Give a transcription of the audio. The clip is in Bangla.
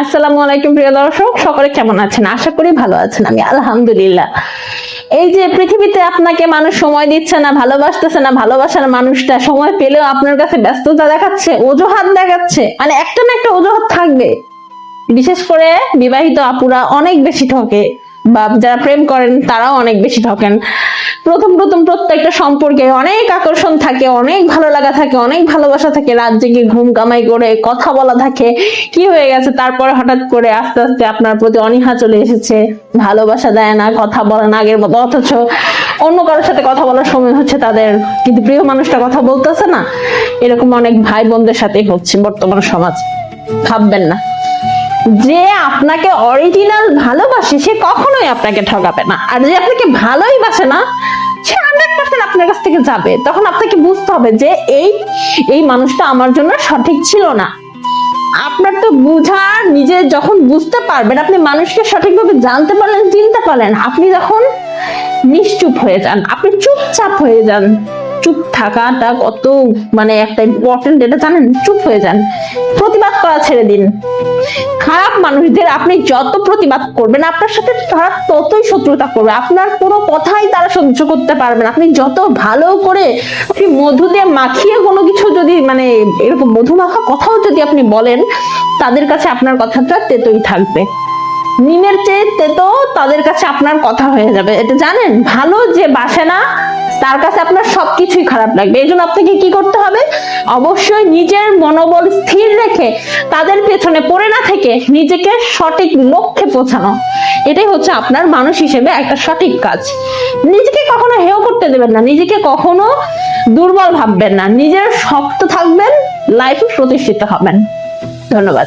আসসালামু আলাইকুম প্রিয় দর্শক, সকলে কেমন আছেন? আশা করি ভালো আছেন, আমি আলহামদুলিল্লাহ। এই যে পৃথিবীতে আপনাকে মানুষ সময় দিচ্ছে না, ভালোবাসতেছে না, ভালোবাসার মানুষটা সময় পেলেও আপনার কাছে ব্যস্ততা দেখাচ্ছে, অজুহাত দেখাচ্ছে মানে একটা না একটা অজুহাত থাকবে। বিশেষ করে বিবাহিত আপুরা অনেক বেশি ঠকে। বা যারা প্রেম করেন, তারাও অনেক বেশি ঠকেন প্রথম প্রথম প্রত্যেকটা সম্পর্কে অনেক আকর্ষণ থাকে, অনেক ভালো লাগা থাকে, অনেক ভালোবাসা থাকে, রাত জেগে ঘুম কামাই করে, কথা বলা থাকে। কি হয়ে গেছে? তারপরে হঠাৎ করে আস্তে আস্তে আপনার প্রতি অনীহা চলে এসেছে। ভালোবাসা দেয় না, কথা বলে না আগের মতো, অথচ অন্য কারোর সাথে কথা বলার সময় হচ্ছে তাদের। কিন্তু প্রিয় মানুষটা কথা বলতেছে না। এরকম অনেক ভাই বোনদের সাথেই হচ্ছে বর্তমান সমাজ। ভাববেন না। যে আপনাকে অরিজিনাল ভালোবাসে, সে কখনোই আপনাকে ঠকাবে না। আর যে আপনাকে ভালোই বাসে না, সে হান্ড্রেড পার্সেন্ট আপনার কাছ থেকে যাবে। তখন আপনাকে বুঝতে হবে যে এই এই মানুষটা আমার জন্য সঠিক ছিল না। আপনার তো বুঝার, নিজে যখন বুঝতে পারবেন, আপনি মানুষকে সঠিকভাবে জানতে পারলেন, চিনতে পারলেন, আপনি যখন নিশ্চুপ হয়ে যান, আপনি চুপচাপ হয়ে যান। চুপ থাকাটা কত মানে একটা ইম্পর্টেন্ট এটা জানেন? চুপ হয়ে যান। প্রতিবাদ করা ছেড়ে দিন। খারাপ মানুষদের আপনি যত প্রতিবাদ করবেন, আপনার সাথে তারা ততই শত্রুতা করবে। আপনার কোনো কথাই তারা সহ্য করতে পারবে না। আপনি যত ভালো করে আপনি মধু দিয়ে মাখিয়ে কোনো কিছু যদি মানে এরকম মধু মাখা কথাও যদি আপনি বলেন, তাদের কাছে আপনার কথাটা তেতোই থাকবে। নিমের চেয়ে তেতো তাদের কাছে আপনার কথা হয়ে যাবে। এটা জানেন? ভালো যে বাসে না তার কাছে আপনার সবকিছুই খারাপ লাগবে। এই জন্য আপনাকে কি করতে হবে? অবশ্যই নিজের মনোবল স্থির রেখে তাদের পেছনে পড়ে না থেকে নিজেকে সঠিক লক্ষ্যে পৌঁছানো। এটাই হচ্ছে আপনার মানুষ হিসেবে একটা সঠিক কাজ। নিজেকে কখনো হেয় করতে দেবেন না। নিজেকে কখনো দুর্বল ভাববেন না। নিজের শক্ত থাকবেন লাইফে প্রতিষ্ঠিত হবেন। ধন্যবাদ।